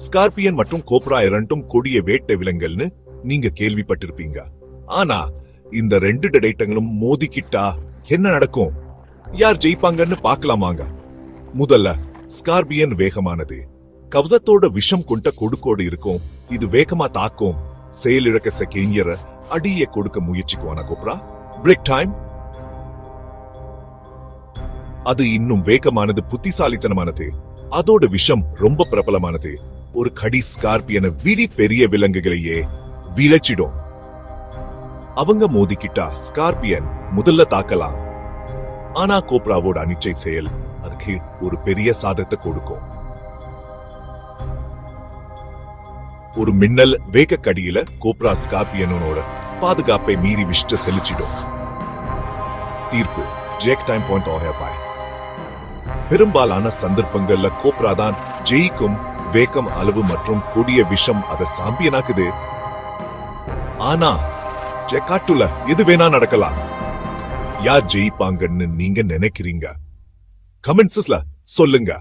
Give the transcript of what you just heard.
Scorpion மற்றும் cobra இரண்டும் கொடிய வேட்டை விலங்கல்னு நீங்க கேள்விப்பட்டிருப்பீங்க. ஆனா இந்த ரெண்டு டடைட்டங்களும் மோதிக்கிட்டா என்ன நடக்கும்? யார் ஜெயிப்பாங்கன்னு பார்க்கலாமாங்க. முதல்ல ஸ்கார்பியன் வேகமானது. கவசத்தோட விஷம் கொண்ட கொடுக்கோடு இருக்கும். இது வேகமா தாக்கும். செயலிழக்க செகேஞ்சர அடிய கொடுக்க முயற்சிக்குவான கோப்ரா? பிரேக் டைம் அது இன்னும் வேகமானது புத்திசாலித்தனமானது. அதோட விஷம் ரொம்ப பிரபலமானது. ஒரு கடி ஸ்கார்பியன விடி பெரிய விலங்குகளையே விளைச்சிடும் அவங்க மோதிக்கிட்டா ஸ்கார்பியன் முதல்ல தாக்கலாம். ஆனா கோப்ராவோட அனிச்சை செயல் அதுக்கு ஒரு பெரிய சாதத்தை கொடுக்கும். ஒரு மின்னல் வேக கடியில கோப்ரா ஸ்கார்பியனோட பாதுகாப்பை மீறி விஷ்ட செலுச்சிடும் தீர்ப்பு ஜெக் டைம் பாயிண்ட் ஆகப்பாய் பெரும்பாலான சந்தர்ப்பங்கள்ல கோப்ரா தான் ஜெயிக்கும் வேகம் அளவு மற்றும் கொடிய விஷம் அதை சாம்பியனாக்குது. ஆனா ஜெக்காட்டுல எது வேணா நடக்கலாம். யார் ஜெயிப்பாங்கன்னு நீங்க நினைக்கிறீங்க? கமெண்ட்ஸ்ல சொல்லுங்க.